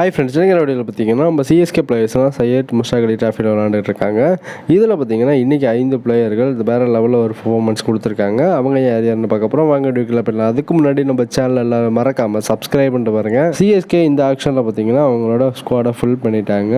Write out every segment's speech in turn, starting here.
Hi friends நீங்கள் வீடியோவில் பார்த்தீங்கன்னா நம்ம சிஎஸ்கே பிளேயர்ஸ்லாம் சையத் முஷாக் அலி டிராஃபியில் விளாண்டுட்டு இருக்காங்க இதில் பார்த்தீங்கன்னா இன்றைக்கி ஐந்து பிளேயர்கள் வேறு லெவலில் ஒரு பர்ஃபார்மன்ஸ் கொடுத்துருக்காங்க. அவங்க யார் யாருன்னு பார்க்க அப்புறம் வாங்க வீடியோக்கில் போயிடலாம். அதுக்கு முன்னாடி நம்ம சேனல் எல்லாம் மறக்காமல் சப்ஸ்கிரைப் பண்ணிட்டு பாருங்க. சிஎஸ்கே இந்த ஆக்ஷனில் பார்த்தீங்கன்னா அவங்களோட ஸ்குவாடை ஃபுல் பண்ணிட்டாங்க.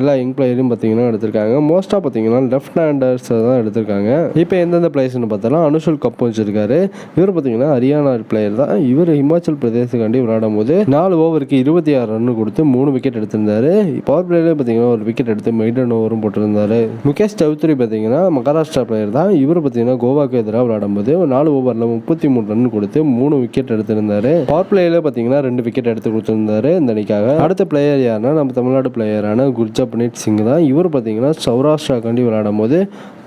எல்லா யங் பிளேயரும் பார்த்தீங்கன்னா எடுத்திருக்காங்க. மோஸ்ட்டாக பார்த்தீங்கன்னா லெஃப்ட் ஹேண்டர்ஸ் தான் எடுத்திருக்காங்க. இப்போ எந்தெந்த பிளேயர்ஸ்னு பார்த்தாலும் அனுஷுல் கப் வச்சிருக்காரு. இவர் பார்த்தீங்கன்னா ஹரியானா பிளேயர் தான். இவர் ஹிமாச்சல் பிரதேசக்காண்டி விளையாடும் போது நாலு ஓவருக்கு இருபத்தி ஆறு ரன் கொடுத்து மூணு விக்கெட் எடுத்திருந்தாரு. பவர் பிளேயர்ல பார்த்தீங்கன்னா ஒரு விக்கெட் எடுத்து மெய்டன் ஓவரும் போட்டிருந்தாரு. முகேஷ் சௌத்ரி பார்த்தீங்கன்னா மகாராஷ்டிரா பிளேயர் தான். இவர் பார்த்தீங்கன்னா கோவாக்கு எதிராக விளையாடும் போது ஒரு நாலு ஓவரில் முப்பத்தி மூணு ரன் கொடுத்து மூணு விக்கெட் எடுத்திருந்தாரு. பவர் பிளேயர்ல பார்த்தீங்கன்னா ரெண்டு விக்கெட் எடுத்து கொடுத்துருந்தாரு இந்த அணிக்காக அடுத்த பிளேயர் யாருன்னா நம்ம தமிழ்நாடு பிளேயரான குர்ஜப்னீத் சிங் தான். இவர் பார்த்தீங்கன்னா சௌராஷ்டிராக்காண்டி விளையாடும் போது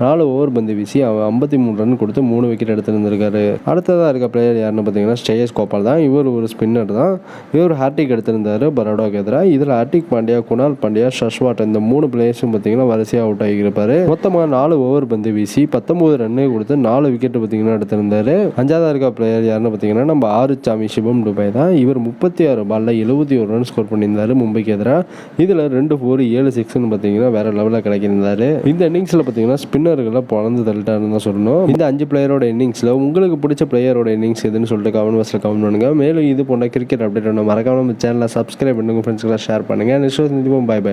நாலு ஓவர் பந்து வீசி அவன் ஐம்பத்தி மூணு ரன் கொடுத்து மூணு விக்கெட் எடுத்திருந்திருக்காரு. அடுத்ததாக இருக்க பிளேயர் யாருன்னு பார்த்தீங்கன்னா ஸ்ரேயஸ் கோபால் தான். இவர் ஒரு ஸ்பின்னர் தான். இவர் ஹார்டிக் எடுத்திருந்தாரு பரோடாக்கு எதிராக இதில் ஹார்டிக் பாண்டியா குணால் பாண்டியா ஷஷ்வாட் இந்த மூணு பிளேயர்ஸும் பார்த்தீங்கன்னா வரிசையாக அவுட் ஆகியிருப்பாரு. மொத்தமாக நாலு ஓவர் பந்து வீசி பத்தொன்பது ரன்னு கொடுத்து நாலு விக்கெட் பார்த்தீங்கன்னா எடுத்திருந்தாரு. அஞ்சாவதாக இருக்க பிளேயர் யாருன்னு பார்த்தீங்கன்னா நம்ம ஆறு சாமி சிவம் டுபாய் தான். இவர் முப்பத்தி ஆறு பாலில் எழுபத்தி ஒரு ரன் ஸ்கோர் பண்ணியிருந்தார் மும்பைக்கு எதிராக இதில் ரெண்டு ஃபோர் ஏழு சிக்ஸ்னு பார்த்தீங்கன்னா வேற லெவலில் கிடைக்கிருந்தாரு இந்த இன்னிங்ஸில் பார்த்தீங்கன்னா ஸ்பின்னர்களை பிறந்து தள்ளிட்டாருன்னு தான் சொல்லணும். இந்த அஞ்சு பிளேயரோட இன்னிங்ஸில் உங்களுக்கு பிடிச்ச பிளேயரோட இன்னிங்ஸ் எதுன்னு சொல்லிட்டு கமெண்ட் பாக்ஸில் கமெண்ட் பண்ணுங்கள் மேலும் இது போன்ற கிரிக்கெட் அப்டேட் ஒன்று மறக்காமல் நம்ம சேனலை சப்ஸ்கிரைப் பண்ணுங்க ஃப்ரெண்ட்ஸ்க்கெல்லாம் ஷேர் பண்ணுங்க நெக்ஸ்ட் பாய் பாய்